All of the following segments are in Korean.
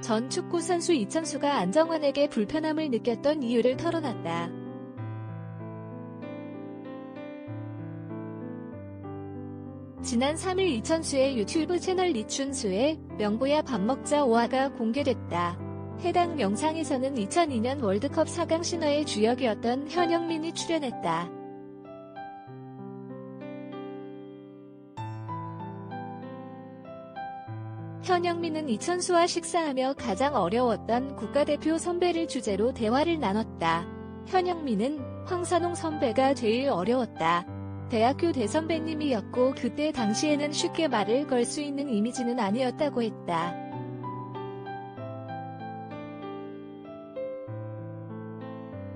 전 축구 선수 이천수가 안정환에게 불편함을 느꼈던 이유를 털어놨다. 지난 3일 이천수의 유튜브 채널 리춘수의 명보야 밥 먹자 5화가 공개됐다. 해당 영상에서는 2002년 월드컵 4강 신화의 주역이었던 현영민이 출연했다. 현영민은 이천수와 식사하며 가장 어려웠던 국가대표 선배를 주제로 대화를 나눴다. 현영민은 황선홍 선배가 제일 어려웠다. 대학교 대선배님이었고 그때 당시에는 쉽게 말을 걸 수 있는 이미지는 아니었다고 했다.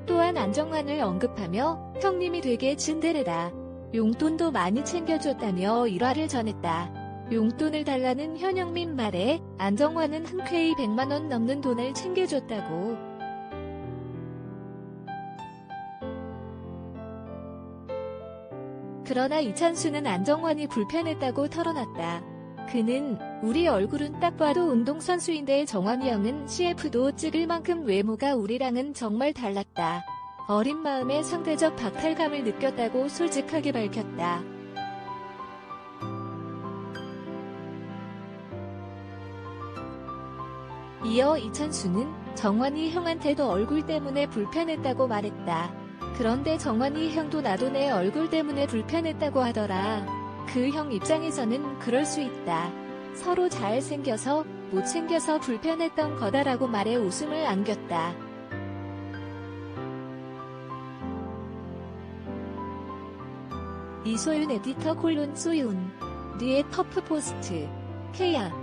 또한 안정환을 언급하며 형님이 되게 츤데레다. 용돈도 많이 챙겨줬다며 일화를 전했다. 용돈을 달라는 현영민 말에 안정환은 흔쾌히 100만원 넘는 돈을 챙겨줬다고. 그러나 이찬수는 안정환이 불편했다고 털어놨다. 그는 우리 얼굴은 딱 봐도 운동선수인데 정환이 형은 CF도 찍을 만큼 외모가 우리랑은 정말 달랐다. 어린 마음에 상대적 박탈감을 느꼈다고 솔직하게 밝혔다. 이어 이찬수는 정환이 형한테도 얼굴 때문에 불편했다고 말했다. 그런데 정환이 형도 나도 내 얼굴 때문에 불편했다고 하더라. 그 형 입장에서는 그럴 수 있다. 서로 잘생겨서 못생겨서 불편했던 거다라고 말해 웃음을 안겼다. 이소윤 에디터 콜론 소윤. 리의 터프 포스트. 케야.